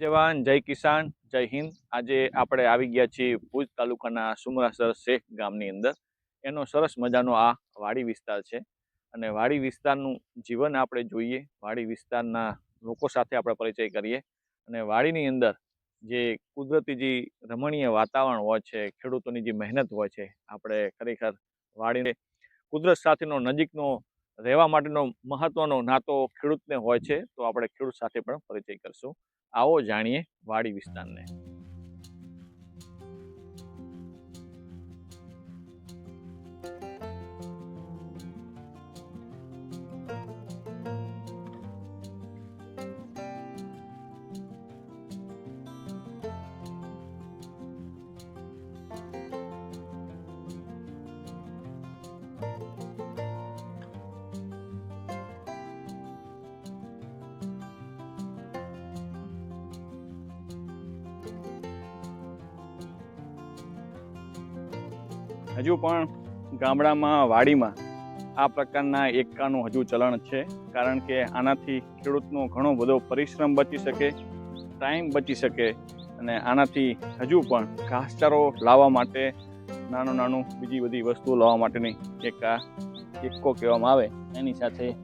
જવાન, જય કિસાન, જય હિન્દ. આજે આપણે આવી ગયા છીએ ભુજ તાલુકાના સુમરાસર શેખ ગામની અંદર. એનો સરસ મજાનો આ વાડી વિસ્તાર છે. અને વાડી વિસ્તારનું જીવન આપણે જોઈએ. વાડી વિસ્તારના લોકો સાથે આપણે પરિચય કરીએ. અને વાડીની અંદર જે કુદરતી જે રમણીય વાતાવરણ હોય છે, ખેડૂતોની જે મહેનત હોય છે, આપણે ખરેખર વાડીને કુદરત સાથેનો નજીકનો રહેવા માટેનો મહત્વનો નાતો ખેડૂતને હોય છે, તો આપણે ખેડૂત સાથે પણ પરિચય કરશું. આવો જાણીએ વાડી વિસ્તારને. હજુ પણ ગામડામાં, વાડીમાં આ પ્રકારના એકાનું હજુ ચલણ છે. કારણ કે આનાથી ખેડૂતનો ઘણો બધો પરિશ્રમ બચી શકે, ટાઈમ બચી શકે અને આનાથી હજુ પણ ઘાસચારો લાવવા માટે, નાનું નાનું બીજી બધી વસ્તુઓ લાવવા માટેની એક આ એકો કહેવામાં આવે. એની સાથે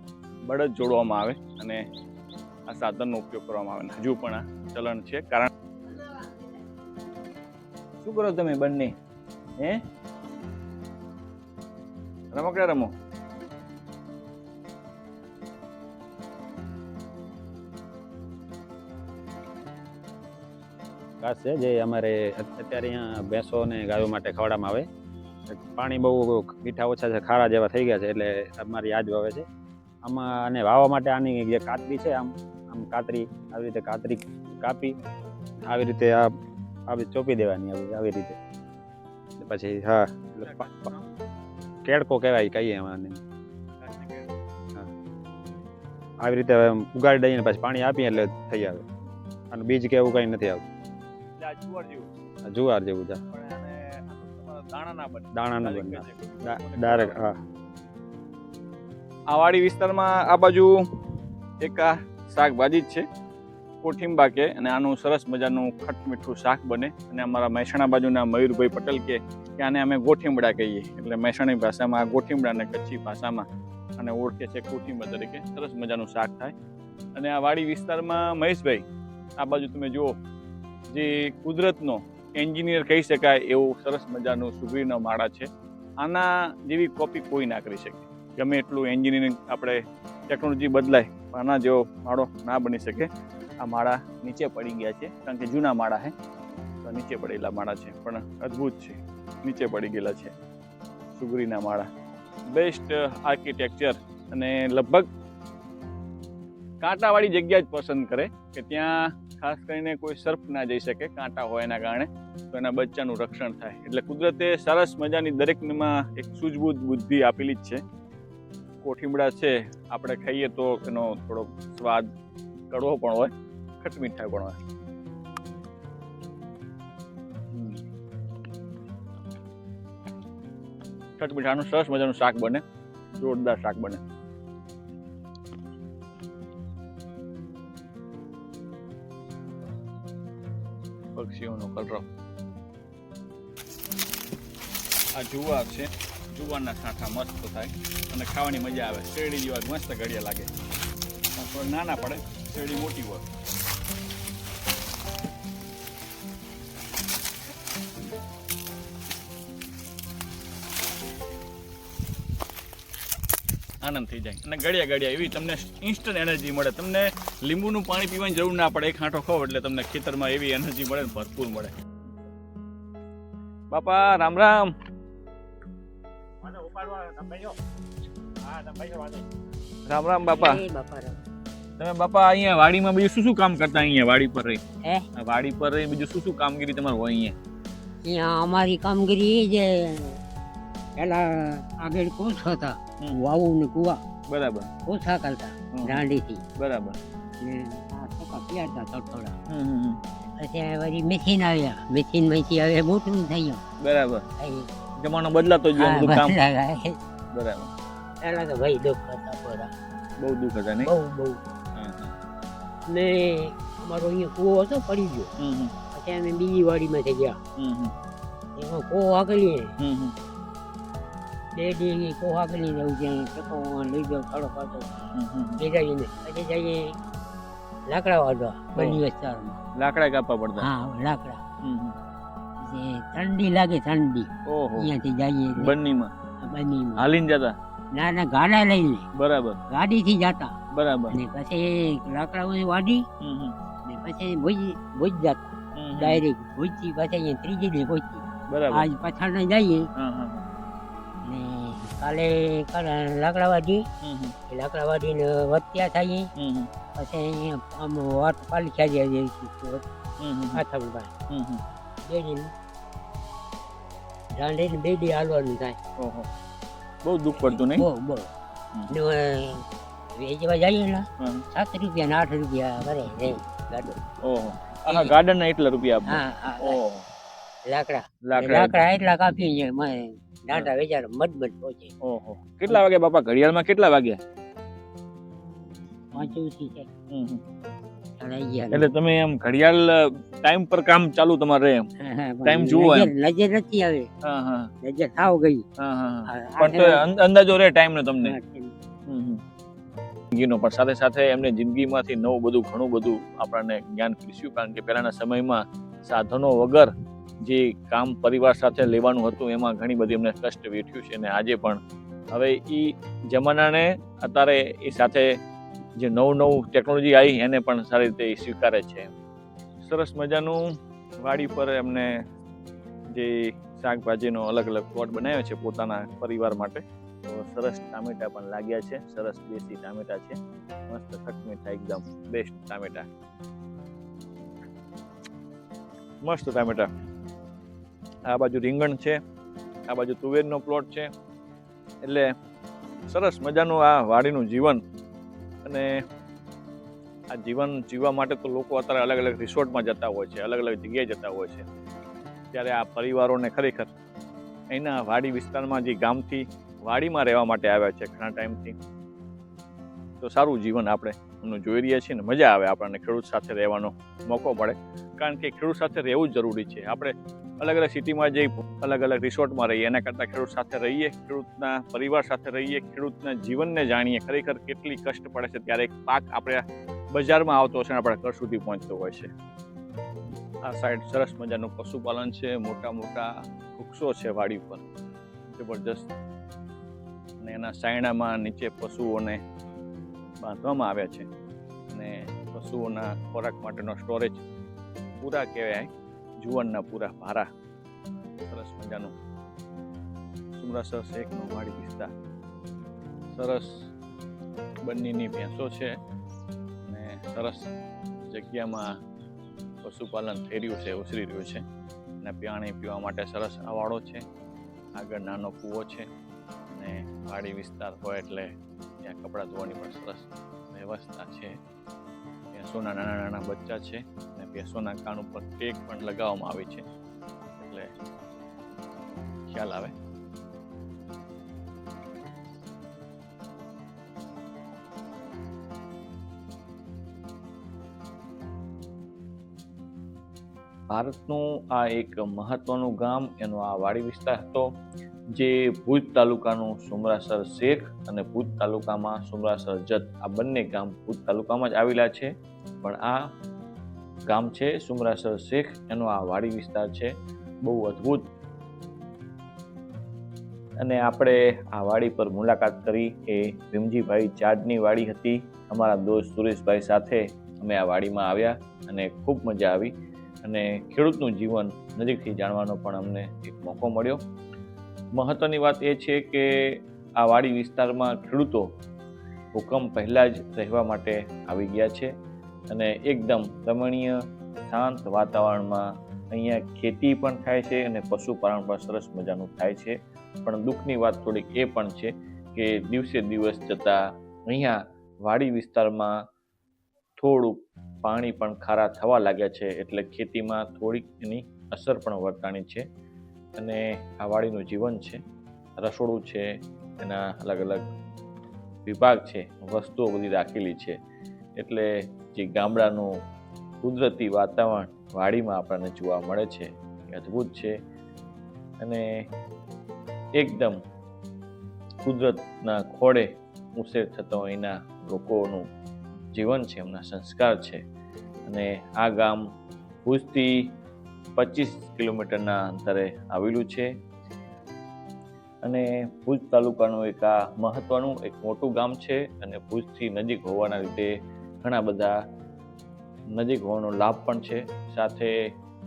બળદ જોડવામાં આવે અને આ સાધનનો ઉપયોગ કરવામાં આવે. હજુ પણ આ ચલણ છે. કારણ શું કરો તમે બંને? હે? રમકડા રમો ઘાસ છે જે અમારે અત્યારે અહીંયા ભેંસો અને ગાયો માટે ખવડાવવામાં આવે. પાણી બહુ મીઠા ઓછા છે, ખારા જેવા થઈ ગયા છે, એટલે અમારી યાદ વાવે છે. આમાં અને વાવવા માટે આની જે કાતરી છે, આમ આમ કાતરી, આવી રીતે કાતરી કાપી, આવી રીતે આ, આવી ચોપી દેવાની, આવી આવી રીતે. પછી હા કેળકો કહેવાય કહીએ એમાં આવી રીતે હવે ઉગાડી દઈએ પછી પાણી આપીએ એટલે થઈ આવે. અને બીજ કે એવું કંઈ નથી આવતું. જુવાર જેવું. છે. દાણા ના બને. ડાયરેક્ટ હા. આ વાડી વિસ્તારમાં આ બાજુ એક શાકભાજી જ છે. કોઠીંબા કે અને આનું સરસ મજાનું ખટ મીઠું શાક બને. અને અમારા મહેસાણા બાજુના મયુરભાઈ પટેલ કે કે આને અમે ગોઠીંબડા કહીએ. એટલે મહેસાણી ભાષામાં આ ગોઠીમડાને કચ્છી ભાષામાં અને ઓળખે છે કોઠીંબા તરીકે. સરસ મજાનું શાક થાય. અને આ વાડી વિસ્તારમાં મહેશભાઈ, આ બાજુ તમે જુઓ, જે કુદરતનો એન્જિનિયર કહી શકાય એવું સરસ મજાનું સુગરીનો માળા છે. આના જેવી કોપી કોઈ ના કરી શકે. ગમે એટલું એન્જિનિયરિંગ આપણે ટેકનોલોજી બદલાય આના જેવો માળો ના બની શકે. આ માળા નીચે પડી ગયા છે, કારણ કે જૂના માળા હે તો નીચે પડેલા માળા છે, પણ અદ્ભુત છે. નીચે પડી ગયેલા છે. સુગરીના માળા. બેસ્ટ આર્કિટેક્ચર અને લગભગ કાંટાવાળી જગ્યા જ પસંદ કરે કે ત્યાં ખાસ કરીને કોઈ સર્ફ ના જઈ શકે, કાંટા હોય એના કારણે, તો એના બચ્ચાનું રક્ષણ થાય. એટલે કુદરતે સરસ મજાની દરેકમાં એક સૂઝબૂઝ બુદ્ધિ આપેલી જ છે. કોઠીમડા છે, આપણે ખાઈએ તો એનો થોડો સ્વાદ કડવો પણ હોય, ખટમીઠા પણ હોય. ખટમીઠાનું સરસ મજાનું શાક બને. જોરદાર શાક બને. પક્ષીઓનો કલરવ. આ જુવાર છે. જુવારના સાંઠા મસ્ત થાય. અને ખાવાની મજા આવે. શેરડી જેવા મસ્ત ઘડિયા લાગે. નાના પડે, શેરડી મોટી હોય. આનંદ થઈ જાય. અને ગળ્યા ગળ્યા એવી તમને ઇન્સ્ટન્ટ એનર્જી મળે. તમને લીંબુનું પાણી પીવાની જરૂર ના પડે એક આંટો ખાવ એટલે તમને ખેતરમાં એવી એનર્જી મળે ને ભરપૂર મળે. બાપા રામ રામ. રામ રામ બાપા. તમે બાપા અહીંયા વાડીમાં બીજું શું શું કામ કરતા અહીંયા વાડી પર રહી? વાડી પર રહી બીજું શું શું કામગીરી તમારે હોય અહીંયા? અહીંયા અમારી કામગીરી જે પેલા આગળ કોસ હતા. વાવું ને કુવા. બરાબર. ઓછા કરતા. દાંડીથી. બરાબર. ને આ ટોકા પીડતા થોડા. પછી વળી મશીન આવ્યા. મશીનમાંથી હવે મોટું થઈ ગયું. બરાબર. જમાનો બદલાતો ગયો બધું કામ. બરાબર. પેલા તો ભાઈ દુઃખ હતા બહુ દુઃખ હતા બહુ. ને અમારો અહીંયા કૂવો હતો પડી ગયો. પછી અમે બીજી વાડીમાંથી ગયા. હમ હમ. એમાં કૂવો આગળીએ હમ હમ બે દી કૂવો આગળી જવું ત્યાં ટકો લઈ ગયો ખાડો હમ. ભેગા જઈને પછી જઈએ. લાકડા વાળવા બની વિસ્તારમાં લાકડા કાપવા પડતા? હા લાકડા. ઠંડી લાગે ઠંડી અહીંયાથી જઈએ એટલે. બંનીમાં? હાલીને જતા? ના ના ગાડા લઈને. બરાબર. ગાડીથી જતા. બરાબર. ને પછી લાકડાઓની વાડી. ને પછી ભોજ ભોજ જતા. ડાયરેક્ટ ભોજથી પછી અહીંયા ત્રીજી દે ભોજથી. બરાબર. આજ પાછળ જઈએ. હા હા. ને કાલે કાલે લાકડા વાડી હમ હમ. એ લાકડા વાડીને વત્યા થાય. પછી આમ વાત પાલી ખાઈ જાય હમ. બેડીને દાંડીને બેડી હાલવાનું થાય. બહુ દુઃખ પડતું નહીં? બહુ બહુ. વેચવા જઈએ ને સાત રૂપિયા ને આઠ રૂપિયા ભરે રે ગાડો. ઓહો. આખા ગાર્ડન ના એટલા રૂપિયા હા લાકડા. લાકડા એટલા કાપી છે દાંડા વેચાર મજબૂત પહોંચે. ઓહો. કેટલા વાગે બાપા? ઘડિયાળમાં કેટલા વાગ્યા? હમ. સાડા અગિયાર. એટલે તમે એમ ઘડિયાળ ટાઈમ પર કામ ચાલુ તમારે એમ? ટાઈમ જુઓ નજર નથી આવે. નજર થાવ ગઈ. હા હા પણ તો અંદાજો રે ટાઈમ નો તમને. જિંદગીનો પણ સાથે સાથે એમને જિંદગીમાંથી નવું બધું ઘણું બધું આપણને જ્ઞાન પીસ્યું કારણ કે પહેલાના સમયમાં સાધનો વગર જે કામ પરિવાર સાથે લેવાનું હતું, એમાં ઘણી બધી એમને કષ્ટ વેઠ્યું છે અને આજે પણ. હવે એ જમાનાને અત્યારે એ સાથે જે નવું નવું ટેકનોલોજી આવી એને પણ સારી રીતે એ સ્વીકારે છે સરસ મજાનું વાડી પર એમને જે શાકભાજીનો અલગ અલગ પ્લોટ બનાવ્યો છે પોતાના પરિવાર માટે. તો સરસ ટામેટા પણ લાગ્યા છે, સરસ દેશી ટામેટા છે. મસ્ત ખટમીઠા એકદમ બેસ્ટ ટામેટા. મસ્ત ટામેટા. આ બાજુ રીંગણ છે, આ બાજુ તુવેરનો પ્લોટ છે. એટલે સરસ મજાનું આ વાડીનું જીવન અને આ જીવન જીવવા માટે તો લોકો અત્યારે અલગ અલગ રિસોર્ટમાં જતા હોય છે, અલગ અલગ જગ્યાએ જતા હોય છે. ત્યારે આ પરિવારોને ખરેખર અહીંના વાડી વિસ્તારમાં જે ગામથી વાડીમાં રહેવા માટે આવ્યા છે ઘણા ટાઈમથી, તો સારું જીવન આપણે એમનું જોઈ રહ્યા છીએ ને મજા આવે આપણને ખેડૂત સાથે રહેવાનો મોકો મળે. કારણ કે ખેડૂત સાથે રહેવું જ જરૂરી છે. આપણે અલગ અલગ સિટીમાં જઈ અલગ અલગ રિસોર્ટમાં રહીએ. એના કરતાં ખેડૂત સાથે રહીએ, ખેડૂતના પરિવાર સાથે રહીએ, ખેડૂતના જીવનને જાણીએ. ખરેખર કેટલી કષ્ટ પડે છે ત્યારે પાક આપણે બજારમાં આવતો છે અને આપણા ઘર સુધી પહોંચતો હોય છે. આ સાઈડ સરસ મજાનું પશુપાલન છે. મોટા મોટા વૃક્ષો છે વાડી પર જબરજસ્ત. અને એના સાયણામાં નીચે પશુઓને બાંધવામાં આવ્યા છે. અને પશુઓના ખોરાક માટેનો સ્ટોરેજ પૂરા કહેવાય. જુવાનના પૂરા ભારા. સરસ મજાનું. સુમરાસર શેખનો વાડી વિસ્તાર. સરસ બંનેની ભેંસો છે અને સરસ જગ્યામાં પશુપાલન થઈ રહ્યું છે ઉછરી રહ્યું છે. અને પાણી પીવા માટે સરસ અવાડો છે. આગળ નાનો કૂવો છે અને વાડી વિસ્તાર હોય એટલે ત્યાં કપડાં ધોવાની પણ સરસ વ્યવસ્થા છે. ભેંસોના નાના નાના બચ્ચા છે અને ભેંસોના કાન ઉપર ટેક પણ લગાવવામાં આવી છે. એટલે ખ્યાલ આવે. ભારતનું આ એક મહત્વનું ગામ એનો આ વાડી વિસ્તાર હતો, જે ભુજ તાલુકાનું સુમરાસર શેખ અને ભુજ તાલુકામાં સુમરાસર જત. આ બંને ગામ ભુજ તાલુકામાં જ આવેલા છે. પણ આ ગામ છે સુમરાસર શેખ, એનો આ વાડી વિસ્તાર છે. બહુ અદ્ભુત. અને આપણે આ વાડી પર મુલાકાત કરી એ ભીમજીભાઈ ચાડની વાડી હતી. અમારા દોસ્ત સુરેશભાઈ સાથે અમે આ વાડીમાં આવ્યા અને ખૂબ મજા આવી. અને ખેડૂતનું જીવન નજીકથી જાણવાનો પણ અમને એક મોકો મળ્યો. મહત્ત્વની વાત એ છે કે આ વાડી વિસ્તારમાં ખેડૂતો હુકમ પહેલાં જ રહેવા માટે આવી ગયા છે. અને એકદમ રમણીય, શાંત વાતાવરણમાં અહીંયા ખેતી પણ થાય છે અને પશુપાલન પણ સરસ મજાનું થાય છે. પણ દુઃખની વાત થોડીક એ પણ છે કે દિવસે દિવસ જતાં અહીંયા વાડી વિસ્તારમાં થોડુંક પાણી પણ ખારા થવા લાગ્યા છે, એટલે ખેતીમાં થોડીક એની અસર પણ વર્તાણી છે. અને આ વાડીનું જીવન છે, રસોડું છે, એના અલગ અલગ વિભાગ છે, વસ્તુઓ બધી રાખેલી છે. એટલે જે ગામડાનું કુદરતી વાતાવરણ વાડીમાં આપણને જોવા મળે છે, એ અદ્ભુત છે. અને એકદમ કુદરતના ખોળે ઉછેર થતો અહીંના લોકોનું જીવન છે, એમના સંસ્કાર છે. અને આ ગામ ભુજથી પચીસ કિલોમીટરના અંતરે આવેલું છે. અને ભુજ તાલુકાનું એક આ મહત્વનું, એક મોટું ગામ છે અને ભુજથી નજીક હોવાના લીધે ઘણા બધા નજીક હોવાનો લાભ પણ છે. સાથે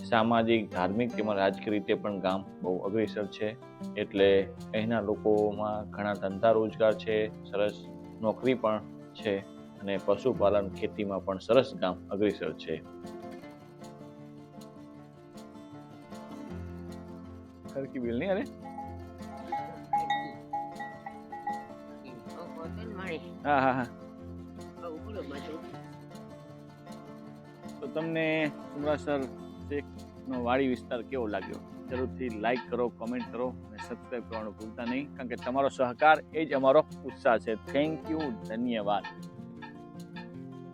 સામાજિક ધાર્મિક તેમજ રાજકીય રીતે પણ ગામ બહુ અગ્રેસર છે. એટલે અહીંના લોકોમાં ઘણા ધંધા રોજગાર છે સરસ નોકરી પણ છે અને પશુપાલન ખેતીમાં પણ સરસ ગામ અગ્રેસર છે. સરખી બિલ નહીં અરે હા હા હા. તો તમને ઉમરાસર નો વાડી વિસ્તાર કેવો લાગ્યો? જરૂરથી લાઈક કરો કોમેન્ટ કરો અને સબસ્ક્રાઈબ કરવાનું ભૂલતા નહીં. કારણ કે તમારો સહકાર એ જ અમારો ઉત્સાહ છે. થેન્ક યુ ધન્યવાદ.